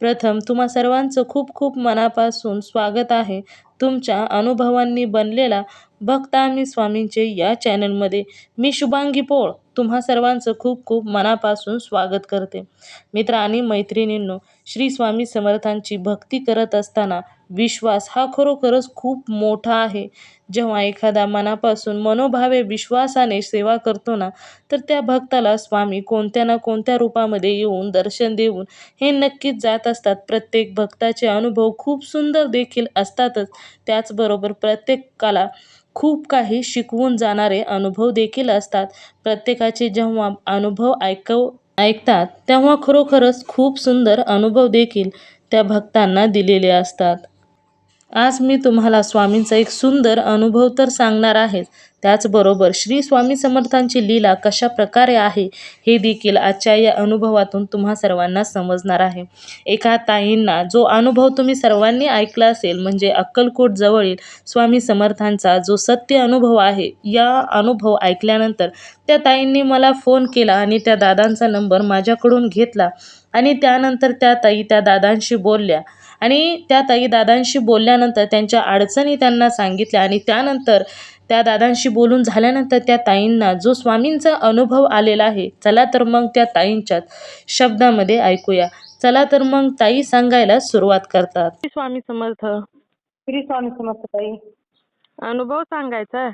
प्रथम तुम्हा सर्वांचं खूप खूप मनापासून स्वागत आहे. तुमच्या अनुभवांनी बनलेला भक्त आम्ही स्वामींचे या चॅनलमध्ये मी शुभांगी पोळ तुम्हा सर्वांचं खूप खूप मनापासून स्वागत करते. मित्र आणि मैत्रिणींनो श्री स्वामी समर्थांची भक्ती करत असताना विश्वास हा खरोखरच खूप मोठा आहे. जेव्हा एखादा मनापासून मनोभावे विश्वासाने सेवा करतो ना तर त्या भक्ताला स्वामी कोणत्या ना कोणत्या रूपामध्ये येऊन दर्शन देऊन हे नक्कीच जात असतात. प्रत्येक भक्ताचे अनुभव खूप सुंदर देखील असतातच. त्याचबरोबर प्रत्येकाला खूप काही शिकवून जाणारे अनुभव देखील असतात. प्रत्येकाचे जेव्हा अनुभव ऐकव ऐकतात तेव्हा खरोखरच खूप सुंदर अनुभव देखील त्या भक्तांना दिलेले असतात. आज मी तुम्हाला स्वामींचा एक सुंदर अनुभव तर सांगणार आहे. त्याचबरोबर श्री स्वामी समर्थांची लीला कशा प्रकारे आहे हे देखील आजच्या या अनुभवातून तुम्हा सर्वांना समजणार आहे. एका ताईंना जो अनुभव तुम्ही सर्वांनी ऐकला असेल म्हणजे अक्कलकोट जवळील स्वामी समर्थांचा जो सत्य अनुभव आहे या अनुभव ऐकल्यानंतर त्या ताईंनी मला फोन केला आणि त्या दादांचा नंबर माझ्याकडून घेतला. आणि त्यानंतर त्या ताई त्या दादांशी बोलल्या आणि त्या ताई दादांशी बोलल्यानंतर त्यांच्या अडचणी त्यांना सांगितल्या आणि त्यानंतर त्या दादांशी बोलून झाल्यानंतर त्या ताईंना जो स्वामींचा अनुभव आलेला आहे चला तर मग त्या ताईंच्याच शब्दामध्ये ऐकूया. चला तर मग ताई सांगायला सुरुवात करतात. स्वामी समर्थ. श्री स्वामी समर्थ ताई. अनुभव सांगायचा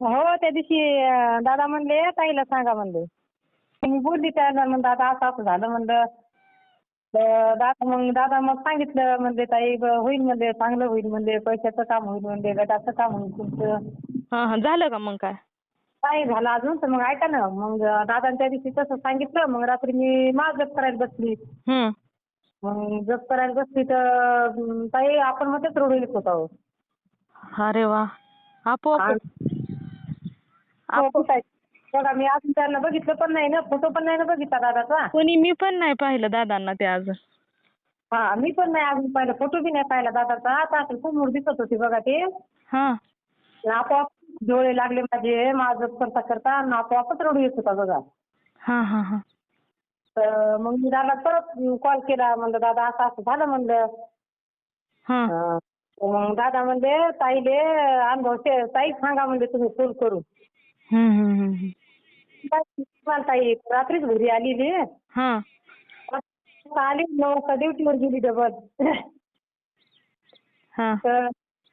हो त्या दिवशी अं, दादा म्हणले ताईला सांगा म्हणले. मी बोलली म्हणलं दादा असं असं झालं म्हणलं. तर दादा मग दादा मग सांगितलं म्हणले ताई ब- होईल म्हणले चांगलं होईल म्हणले पैशाचं काम होईल म्हणले गटाचं काम होईल तुमचं. हां हां झालं का मग काय? नाही झालं अजून तर मग ऐका ना मग दादा त्या दिवशी तसं सांगितलं मग रात्री मी माळ जप करायला बसली. मग जप करायला बसली तर अं, ताई आपण मग तेच रोडू होतो. अरे वा. आपोआप हो, कुठं आहे? बघा मी अजून त्यांना बघितलं पण नाही ना फोटो पण नाही ना बघितला दादाचा. कोणी मी पण नाही पाहिलं दादांना ते अजून हा मी पण नाही अजून पाहिलं फोटो बी नाही पाहिला दादाचा. आता असं समोर दिसत होती बघा ते. हां. आपोआप डोळे लागले माझे माझं करता करता आणि आपोआपच रडू येत होता बघा. हां हां हां. तर मग मी दादा परत कॉल केला म्हणलं दादा असं असं झालं म्हणलं. हां. मग दादा म्हणले ताईले अनुभव शे- ताई सांगा म्हणले तुम्ही फोन करून. ताई रात्रीच घरी आलेली हां. आली नऊ वाजता ड्युटीवर गेली डबल. हां. तर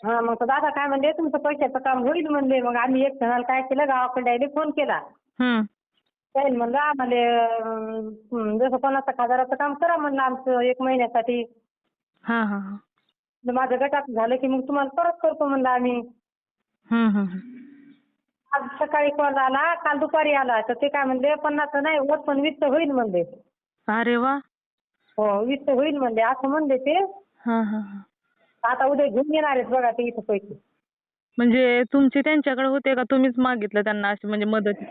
हा मग दादा काय म्हणले तुमचं पैशाचं काम होईल म्हणले. मग आम्ही एक जणाला काय केलं गावाकडे यायला फोन केला. हं. त्याने म्हणलं आम्हाला जसं पन्नास हजाराचं काम करा म्हणलं आमचं एक महिन्यासाठी. हां हां हां. माझं गटात झालं की मग तुम्हाला परत करतो म्हणलं आम्ही. आज सकाळी कॉल आला काल दुपारी आला तर ते काय म्हणले पन्नास नाही होत पण वीस होईल म्हणले. अरे वा. हो वीस होईल म्हणले असं म्हणले ते. हां हां हां. आता उद्या घेऊन येणार आहेत बघा ते इथं पैसे. म्हणजे तुमचे त्यांच्याकडे होते का? तुम्हीच मागितलं त्यांना अशी म्हणजे मदत?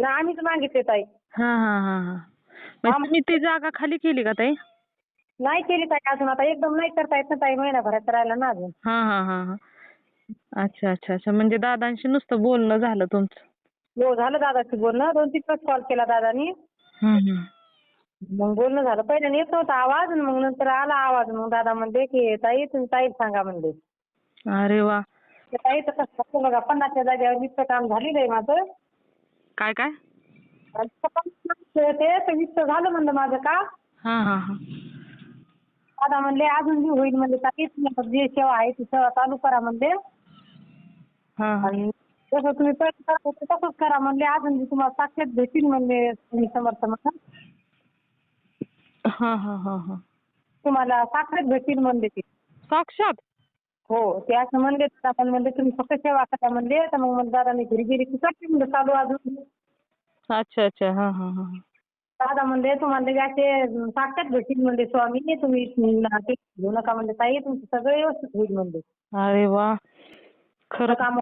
ना आम्हीच मागितले ताई. हां हां हां हां. म्हणजे तुम्ही ती जागा खाली केली का ताई? नाही केली ताई अजून आता एकदम नाही करता येत ना ताई महिनाभरात राहिला ना अजून. हां हां हां हां. अच्छा अच्छा अच्छा. म्हणजे दादांशी नुसतं बोलणं झालं तुमचं? हो झालं दादाशी बोलणं. दोन तीन वेळेस कॉल केला दादानी. मग बोलणं झालं. पहिल्याने येत नव्हता आवाज आणि मग नंतर आला आवाज. मग दादा म्हणले की ताई तुम्ही ताईला सांगा म्हणले. अरे वा. ते ताईचं कसं असतं बघा पन्नासच्या जागेवर वीसचं काम झालेलं आहे माझं. काय काय? आणि पन्नास ते तर वीसचं झालं म्हणलं माझं हां हां हां. दादा म्हणले अजून बी होईल म्हणले ताई. तुम्ही जी सेवा आहे ती सेवा चालू करा म्हणले. आणि जसं तुम्ही पहिले करत होते तसंच करा म्हणले. अजून बी तुम्हाला साक्षात भेटील म्हणले तुम्ही समर्थ हां हां हां हां. तुम्हाला साक्षात भेटील म्हणले ते. साक्षात? हो ते असं म्हणले आपण म्हणले तुम्ही फक्त सेवा करा म्हणले. तर मग म्हणलं दादा मी घरी गेली की करते म्हणलं चालू अजून. अच्छा अच्छा. हां हां हां. दादा म्हणले तुम्हाला असे साक्षात भेटतील म्हणले स्वामी. तुम्ही ते घेऊ नका म्हणले. ताई तुमचं सगळं व्यवस्थित होईल म्हणले. अरे वा. खरं काम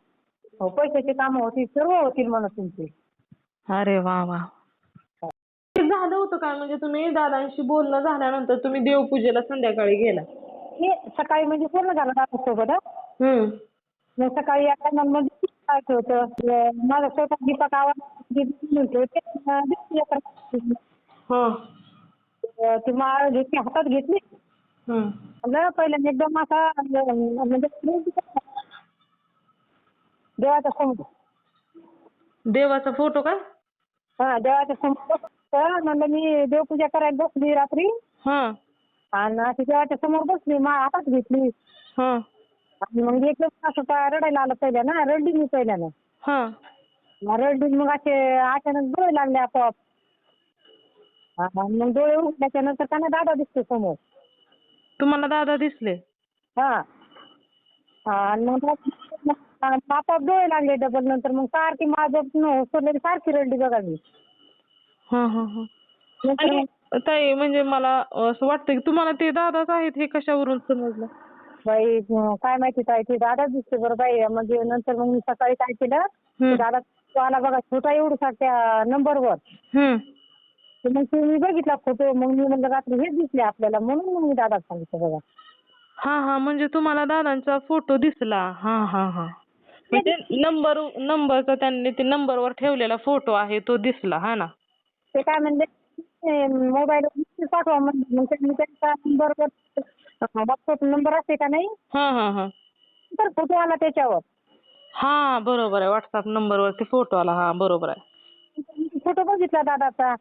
हो पैशाची कामं होतील सर्व होतील म्हणत तुमचे. अरे वा वा. झालं होतं काय म्हणजे तुम्ही दादांशी बोलणं झाल्यानंतर तुम्ही देवपूजेला संध्याकाळी गेला. हे सकाळी म्हणजे पूर्ण झालं दादा सोबत हं. हम्म मग सकाळी आता मग म्हणजे काय होतं? अं, माझा स्वतः दीपक आवाज म्हणतो ते अं, दिसते आता. हा. अं, ती माळ घेतली हातात घेतली? हम्म पहिल्यांदा एकदम असा अं, म्हणजे देवाच्या समोर देवाचा फोटो काय हा देवाच्या समोर बसलं. म्हणलं मी देवपूजा करायला बसली रात्री. हा. आणि अशी देवाच्या समोर बसली माळ हातात घेतली. हा. आणि मग एकदम असं रडायला आलं पहिल्या ना रडली मी पहिल्यानं हा. मग रडली मग असे अचानक डोळे लागले आपोआप. हा, मग डोळे उघडल्याच्या नंतर त्यांना दादा दिसतो समोर. तुम्हाला दादा दिसले? हा. हा, आणि मग दादा- आपोआप डोळे लागले डबल नंतर. मग सारखी माझं सोडलेली सारखी रडली बघा मी. हा हा हा. नंतर आणि ताई म्हणजे मला असं वाटतं की तुम्हाला ते दादाच आहेत हे कशावरून समजलं? बाई अं, काय माहिती काय ते दादा दिसते बरं बाई. म्हणजे नंतर मग मी सकाळी काय केलं? हम्म. दादा तो आला बघा छोटा एवढा त्या नंबरवर. हम्म. तर मग ते मी बघितला फोटो मग मी म्हणलं रात्री हेच दिसले आपल्याला. म्हणून मग मी दादा सांगितलं बघा. हा हा. म्हणजे तुम्हाला दादांचा फोटो दिसला. हा हा हा. म्हणजे नंबर नंबरचा त्यांनी ते नंबरवर ठेवलेला फोटो आहे तो दिसला हा ना. ते काय म्हणले मोबाईल पाठवा म्हणजे मग त्यांनी त्यांच्या नंबरवर व्हॉट्सअप नंबर असते का नाही? हा हा हा. तर फोटो आला त्याच्यावर. हा बरोबर आहे. व्हॉट्सअप नंबरवरती फोटो आला. हा बरोबर आहे. फोटो बघितला दादाचा.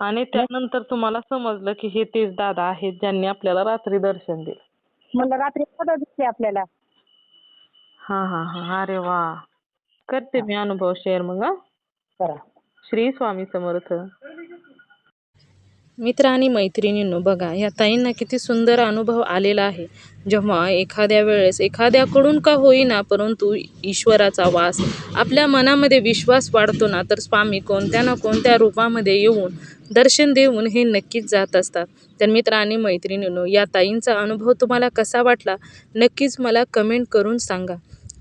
आणि त्यानंतर तुम्हाला समजलं की हे तेच दादा आहेत ज्यांनी आपल्याला रात्री दर्शन दिलं. म्हणलं रात्री दादा दिसले आपल्याला. हा हा हा. अरे वा. करते मी अनुभव शेअर मग हा. करा. श्री स्वामी समर्थ. मित्र आणि मैत्रिणींनो बघा या ताईंना किती सुंदर अनुभव आलेला आहे. जेव्हा एखाद्या वेळेस एखाद्याकडून का होईना परंतु ईश्वराचा वास आपल्या मनामध्ये विश्वास वाढतो ना तर स्वामी कोणत्या ना कोणत्या रूपामध्ये येऊन दर्शन देऊन हे नक्कीच जात असतात. तर मित्र आणि मैत्रिणींनो या ताईंचा अनुभव तुम्हाला कसा वाटला? नक्कीच मला कमेंट करून सांगा.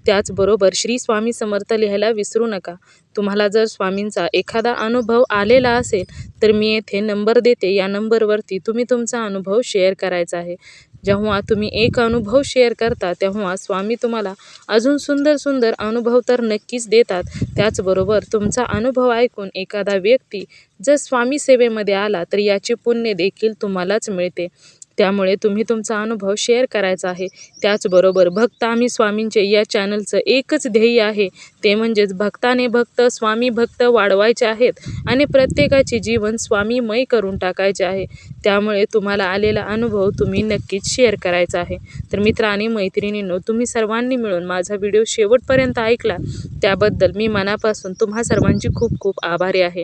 त्याचबरोबर श्री स्वामी समर्थ लिहायला विसरू नका. तुम्हाला जर स्वामींचा एखादा अनुभव आलेला असेल तर मी येथे नंबर देते. या नंबरवरती तुम्ही तुमचा अनुभव शेअर करायचा आहे. जेव्हा तुम्ही एक अनुभव शेअर करता तेव्हा स्वामी तुम्हाला अजून सुंदर सुंदर अनुभव तर नक्कीच देतात. त्याचबरोबर तुमचा अनुभव ऐकून एखादा व्यक्ती जर स्वामी सेवेमध्ये आला तर याचे पुण्य देखील तुम्हालाच मिळते. त्यामुळे तुम्ही तुमचा अनुभव शेअर करायचा आहे. त्याचबरोबर भक्त आम्ही स्वामींचे या चॅनलचं एकच ध्येय आहे. ते म्हणजेच भक्ताने भक्त स्वामी भक्त वाढवायचे आहेत आणि प्रत्येकाचे जीवन स्वामीमय करून टाकायचे आहे. त्यामुळे तुम्हाला आलेला अनुभव तुम्ही नक्कीच शेअर करायचा आहे. तर मित्र आणि मैत्रिणींनो तुम्ही सर्वांनी मिळून माझा व्हिडिओ शेवटपर्यंत ऐकला. त्याबद्दल मी मनापासून तुम्हा सर्वांची खूप खूप आभारी आहे.